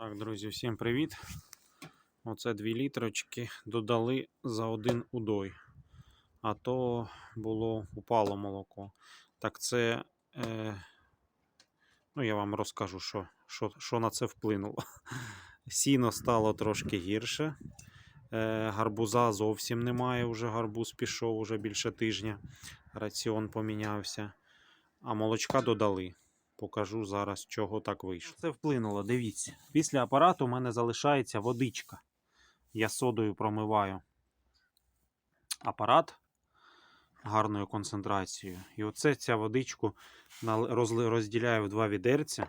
Так, друзі, всім привіт. Оце 2 літрочки додали за один удой. А то було упало молоко. Так це. Е, ну, я вам розкажу, що, що, що на це вплинуло. Сіно стало трошки гірше. Е, гарбуза зовсім немає. Вже гарбуз пішов уже більше тижня. Раціон помінявся. А молочка додали. Покажу зараз, чого так вийшло. Це вплинуло, дивіться. Після апарату у мене залишається водичка. Я содою промиваю апарат гарною концентрацією. І оце ця водичку розділяю в два відерця.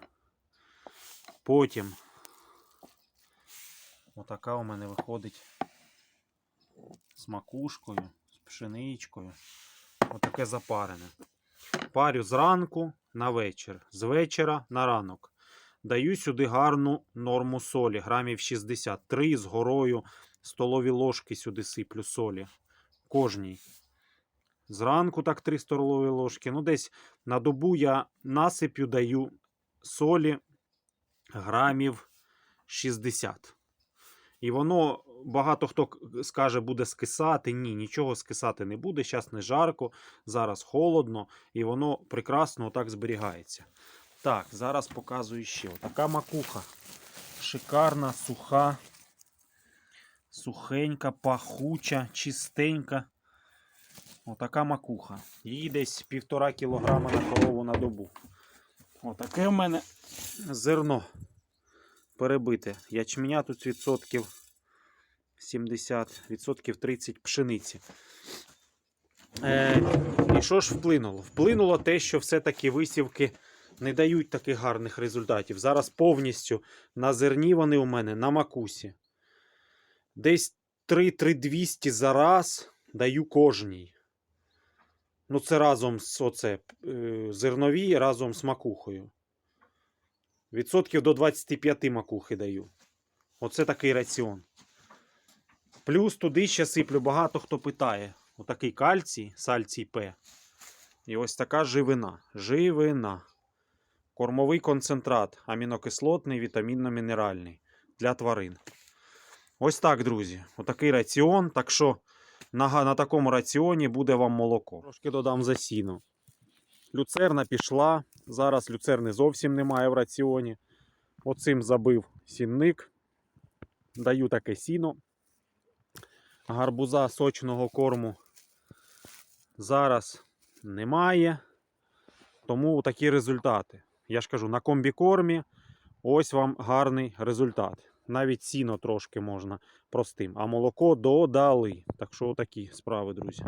Потім отака у мене виходить з макушкою, з пшеничкою. Отаке запарене. Парю зранку на вечір, з вечора на ранок. Даю сюди гарну норму солі, грамів 63 з горою столові ложки сюди сиплю солі. Кожній. Зранку так 3 столові ложки. Ну, десь на добу я насипю даю солі грамів 60. І воно багато хто скаже, буде скисати. Ні, нічого скисати не буде. Зараз не жарко, зараз холодно, і воно прекрасно отак зберігається. Так, зараз показую ще. Така макуха. Шикарна, суха, сухенька, пахуча, чистенька. Отака макуха. Її десь півтора кілограма на корову на добу. Отаке в мене зерно перебите. Ячменя тут відсотків 70, відсотків 30 пшениці. Е, і що ж вплинуло? Вплинуло те, що все-таки висівки не дають таких гарних результатів. Зараз повністю на зерні вони у мене на макусі. Десь 3-3200 за раз даю кожній. Ну, це разом з оце, е, зернові разом з макухою. Відсотків до 25 макухи даю. Оце такий раціон. Плюс туди ще сиплю багато хто питає. Отакий кальцій, сальцій П. І ось така живина. Живина. Кормовий концентрат, амінокислотний, вітамінно-мінеральний для тварин. Ось так, друзі. Отакий раціон. Так що на, на такому раціоні буде вам молоко. Трошки додам за сіно. Люцерна пішла. Зараз люцерни зовсім немає в раціоні. Оцим забив сінник. Даю таке сіно. Гарбуза сочного корму зараз немає. Тому такі результати. Я ж кажу, на комбікормі ось вам гарний результат. Навіть сіно трошки можна простим, а молоко додали. Так що такі справи, друзі.